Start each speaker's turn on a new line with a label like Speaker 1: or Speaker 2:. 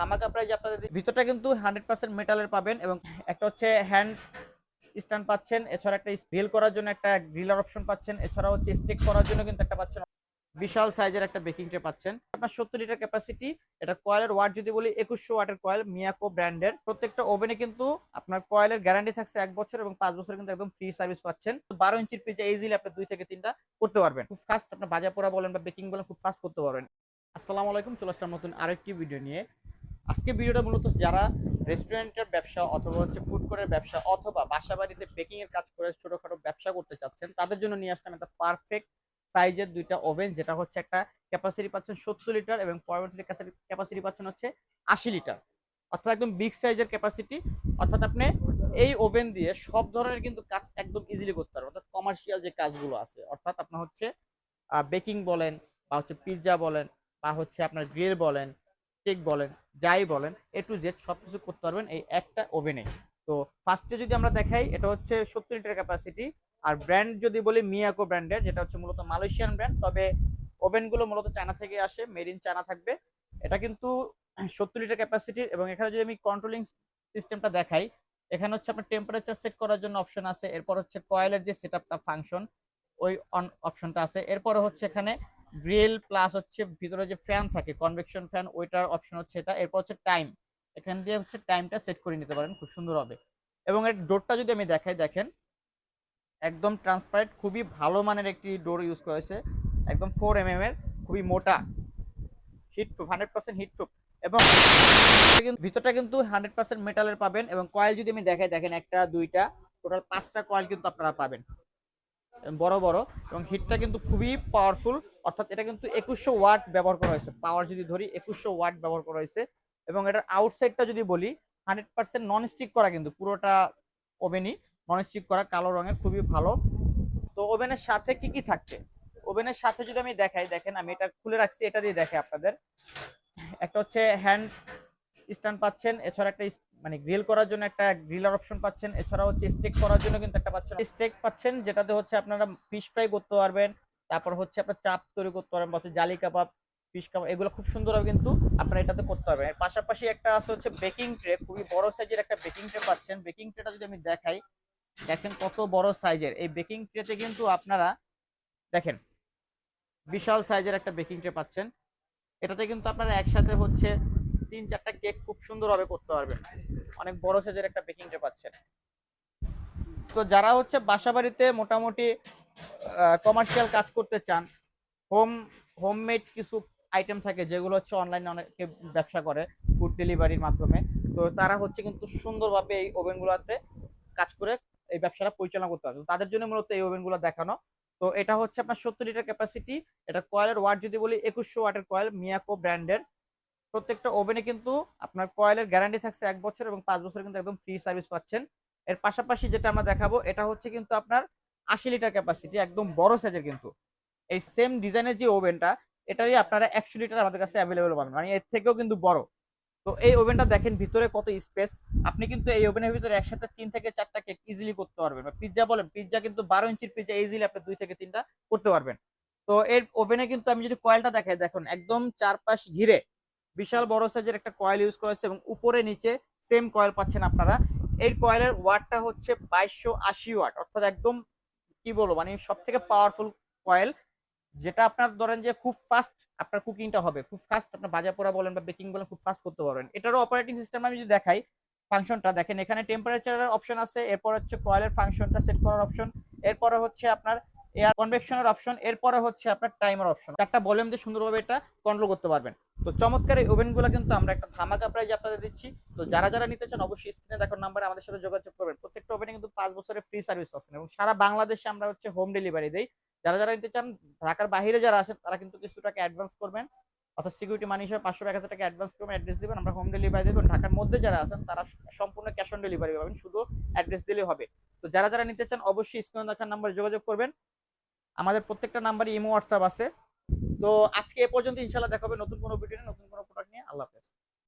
Speaker 1: ধামাকা প্রাইজ আপনাদের ভিতরটা কিন্তু হান্ড্রেড পার্সেন্ট মেটালের পাবেন এবং একটা হচ্ছে হ্যান্ড স্ট্যান্ড পাচ্ছেন এছাড়া একটা গ্রিল করার জন্য একটা গ্রিলার অপশন পাচ্ছেন এছাড়া হচ্ছে স্টেক করার জন্য কিন্তু একটা পাচ্ছেন। বিশাল সাইজের একটা বেকিং ট্রে পাচ্ছেন। আপনার সত্তর লিটার ক্যাপাসিটি এটা কয়েলের ওয়াট যদি বলি একুশশো ওয়াটের কয়েল মিয়াকো ব্র্যান্ডের প্রত্যেকটা ওভেনে কিন্তু আপনার কয়েলের গ্যারান্টি থাকছে এক বছর এবং পাঁচ বছর কিন্তু একদম ফ্রি সার্ভিস পাচ্ছেন। বারো ইঞ্চির পিজা ইজিলি আপনি দুই থেকে তিনটা করতে পারবেন। খুব ফাস্ট আপনার ভাজা পোড়া বলেন বা বেকিং বলেন খুব ফাস্ট করতে পারবেন। আসসালামু আলাইকুম চলে আসলাম নতুন আরেকটি ভিডিও নিয়ে। আজকে ভিডিওটা মূলত যারা রেস্টুরেন্টের ব্যবসা অথবা হচ্ছে ফুড কোর্টের ব্যবসা অথবা বাসা বাড়িতে বেকিং এর কাজ করে ছোটখাটো ব্যবসা করতে চাচ্ছেন, তাদের জন্য নিয়ে আসলাম একটা পারফেক্ট সাইজের দুইটা ওভেন যেটা হচ্ছে একটা ক্যাপাসিটি পাচ্ছেন সত্তর লিটার এবং পরবর্তী ক্যাপাসিটি পাচ্ছেন হচ্ছে আশি লিটার অর্থাৎ একদম বিগ সাইজের ক্যাপাসিটি অর্থাৎ আপনি এই ওভেন দিয়ে সব ধরনের কিন্তু কাজ একদম ইজিলি করতে পারবেন। অর্থাৎ কমার্শিয়াল যে কাজগুলো আছে, অর্থাৎ আপনার হচ্ছে বেকিং বলেন বা হচ্ছে পিৎজা বলেন বা হচ্ছে আপনার গ্রিল বলেন স্টেক বলেন, যাই বলেন এ টু জেড সব কিছু করতে পারবেন এই একটা ওভেনে। তো ফার্স্টে যদি আমরা দেখাই, এটা হচ্ছে সত্তর লিটার ক্যাপাসিটি আর ব্র্যান্ড যদি বলি মিয়াকো ব্র্যান্ডের যেটা হচ্ছে মূলত মালয়েশিয়ান ব্র্যান্ড তবে ওভেনগুলো মূলত চায়না থেকে আসে মেড ইন চায়না থাকবে। এটা কিন্তু সত্তর লিটার ক্যাপাসিটির এবং এখানে যদি আমি কন্ট্রোলিং সিস্টেমটা দেখাই, এখানে হচ্ছে আপনার টেম্পারেচার সেট করার জন্য অপশন আছে, এরপর হচ্ছে কয়েলের যে সেট আপটা ফাংশন ওই অন অপশনটা আছে। এরপরে হচ্ছে এখানে গ্রিল প্লাস হচ্ছে ভিতরে যে ফ্যান থাকে কনভেকশন ফ্যান ওইটার অপশন হচ্ছে এটা। এরপর হচ্ছে টাইম এখান দিয়ে হচ্ছে টাইমটা সেট করে নিতে পারেন, খুব সুন্দর হবে। এবং এর ডোরটা যদি আমি দেখাই, দেখেন, একদম ট্রান্সপারেন্ট খুবই ভালো মানের একটি ডোর ইউজ করা হয়েছে। একদম ফোর এম এর, খুবই মোটা। Heat proof hundred percent heat proof এবং ভিতরটা কিন্তু হান্ড্রেড পার্সেন্ট মেটালের পাবেন। এবং কয়েল যদি আমি দেখাই, দেখেন একটা, দুইটা টোটাল পাঁচটা কয়েল কিন্তু আপনারা পাবেন। বড় বড় এবং হিটটা কিন্তু খুবই পাওয়ারফুল অর্থাৎ এটা কিন্তু একুশশো ওয়াট ব্যবহার করা হয়েছে। পাওয়ার যদি ধরি, একুশশো ওয়াট ব্যবহার করা হয়েছে। এবং এটার আউটসাইডটা যদি বলি হান্ড্রেড পার্সেন্ট নন স্টিক করা কিন্তু, পুরোটা ওভেনই নন স্টিক করা, কালো রঙের, খুবই ভালো। তো ওভেনের সাথে কি কি থাকছে? ওভেনের সাথে যদি আমি দেখাই, দেখেন আমি এটা খুলে রাখছি, এটা দিয়ে দেখে আপনাদের। একটা হচ্ছে হ্যান্ড স্ট্যান্ড পাচ্ছেন, এছাড়া একটা মানে গ্রিল করার জন্য একটা গ্রিলার অপশন পাচ্ছেন। এছাড়া হচ্ছে স্টেক করার জন্য কিন্তু একটা পাচ্ছেন। স্টেক পাচ্ছেন, যেটাতে হচ্ছে আপনারা ফিশ ফ্রাই করতে পারবেন। তারপর হচ্ছে আপনার চাপ তৈরি করতে পারবেন, বা হচ্ছে জালি কাবাব ফিশ কাবাব, এগুলো খুব সুন্দরভাবে কিন্তু আপনারা এটাতে করতে পারবেন। এর পাশাপাশি একটা আছে হচ্ছে বেকিং ট্রে খুবই বড় সাইজের একটা বেকিং ট্রে পাচ্ছেন। বেকিং ট্রেটা যদি আমি দেখাই, দেখেন কত বড় সাইজের এই বেকিং ট্রেতে কিন্তু আপনারা, দেখেন, বিশাল সাইজের একটা বেকিং ট্রে পাচ্ছেন। এটাতে কিন্তু আপনারা একসাথে হচ্ছে তিন চারটা কেক খুব সুন্দরভাবে করতে পারবেন। অনেক বড় সাইজের একটা বেকিং ট্রে পাচ্ছেন। তো যারা হচ্ছে বাসা বাড়িতে মোটামুটি কমার্শিয়াল কাজ করতে চান হোম হোমমেড কিছু আইটেম থাকে যেগুলো হচ্ছে অনলাইনে অনেকে ব্যবসা করে ফুড ডেলিভারির মাধ্যমে, তো তারা হচ্ছে কিন্তু সুন্দরভাবে এই ওভেনগুলোতে কাজ করে এই ব্যবসাটা পরিচালনা করতে পারবে। তাদের জন্য মূলত এই ওভেনগুলো দেখানো। তো এটা হচ্ছে আপনার সত্তর লিটার ক্যাপাসিটি এটা কয়েলের ওয়াট যদি বলি, একুশশো ওয়াটের কয়েল মিয়াকো ব্র্যান্ডের প্রত্যেকটা ওভেনে কিন্তু আপনার কয়েলের গ্যারান্টি থাকছে এক বছর এবং পাঁচ বছর কিন্তু একদম ফ্রি সার্ভিস পাচ্ছেন। এর পাশাপাশি যেটা আমরা দেখাবো, এটা হচ্ছে কিন্তু আপনার আশি লিটার ক্যাপাসিটি একদম বড় সাইজের কিন্তু। এই সেম ডিজাইনের যে ওভেনটা এটারই আপনারা একশো লিটার আমাদের কাছে অ্যাভেলেবেল পাবেন। মানে এর থেকেও কিন্তু বড়। তো এই ওভেনটা দেখেন ভিতরে কত স্পেস আপনি কিন্তু এই ওভেনের ভিতরে একসাথে তিন থেকে চারটা কেক ইজিলি করতে পারবেন। বা পিৎজা বলেন পিৎজা কিন্তু বারো ইঞ্চির পিৎজা ইজিলি আপনি দুই থেকে তিনটা করতে পারবেন। তো এর ওভেনে কিন্তু আমি যদি কয়েলটা দেখাই, দেখুন, একদম চারপাশ ঘিরে বিশাল বড় সাইজের একটা কয়েল ইউজ করেছে এবং উপরে নিচে সেম কয়েল পাচ্ছেন আপনারা। এই কয়েলের ওয়াটটা হচ্ছে বাইশশো আশি ওয়াট অর্থাৎ একদম কি বলব মানে সব থেকে পাওয়ারফুল কয়েল যেটা আপনার ধরেন যে খুব ফাস্ট আপনার কুকিংটা হবে। খুব ফাস্ট আপনার ভাজা পোড়া বলেন বা বেকিং বলেন, খুব ফাস্ট করতে পারবেন। এটারও অপারেটিং সিস্টেম আমি যদি দেখাই ফাংশনটা দেখেন এখানে টেম্পারেচারের অপশন আছে, এরপর হচ্ছে কয়েলের ফাংশনটা সেট করার অপশন এরপরে হচ্ছে আপনার এয়ার কনভেকশনের অপশন এরপরে হচ্ছে আপনার টাইমার অপশন একটা ভলিউম দিয়ে সুন্দরভাবে এটা কন্ট্রোল করতে পারবেন। তো চমৎকার এই ওভেনগুলো কিন্তু আমরা একটা ধামাকা প্রাইজে আপনাদের দিচ্ছি। তো যারা যারা নিতে চান অবশ্যই স্ক্রিনে দেখার নাম্বারে আমাদের সাথে যোগাযোগ করবেন। প্রত্যেকটা ওভেনে কিন্তু পাঁচ বছরের ফ্রি সার্ভিস অপশন এবং সারা বাংলাদেশে আমরা হচ্ছে হোম ডেলিভারি দেই। যারা যারা নিতে চান, ঢাকার বাইরে যারা আছেন, তারা কিন্তু কিছু টাকা অ্যাডভান্স করবেন। অর্থাৎ সিকিউরিটি মানি হিসেবে পাঁচশো এক হাজার টাকা অ্যাডভান্স করবেন অ্যাড্রেস দিবেন। আমরা হোম ডেলিভারি দেবেন ঢাকার মধ্যে যারা আছেন, তারা সম্পূর্ণ ক্যাশ অন ডেলিভারি পাবেন। শুধু অ্যাড্রেস দিলেই হবে। তো যারা যারা নিতে চান, অবশ্যই স্ক্রিনে দেখার নাম্বারে যোগাযোগ করবেন। আমাদের প্রত্যেকটা নাম্বারে ইমো, হোয়াটসঅ্যাপ আছে। তো আজকে এ পর্যন্ত ইনশাল্লাহ দেখাবে নতুন কোনো ভিডিও নতুন কোনো প্রোডাক্ট নিয়ে। আল্লাহ হাফেজ।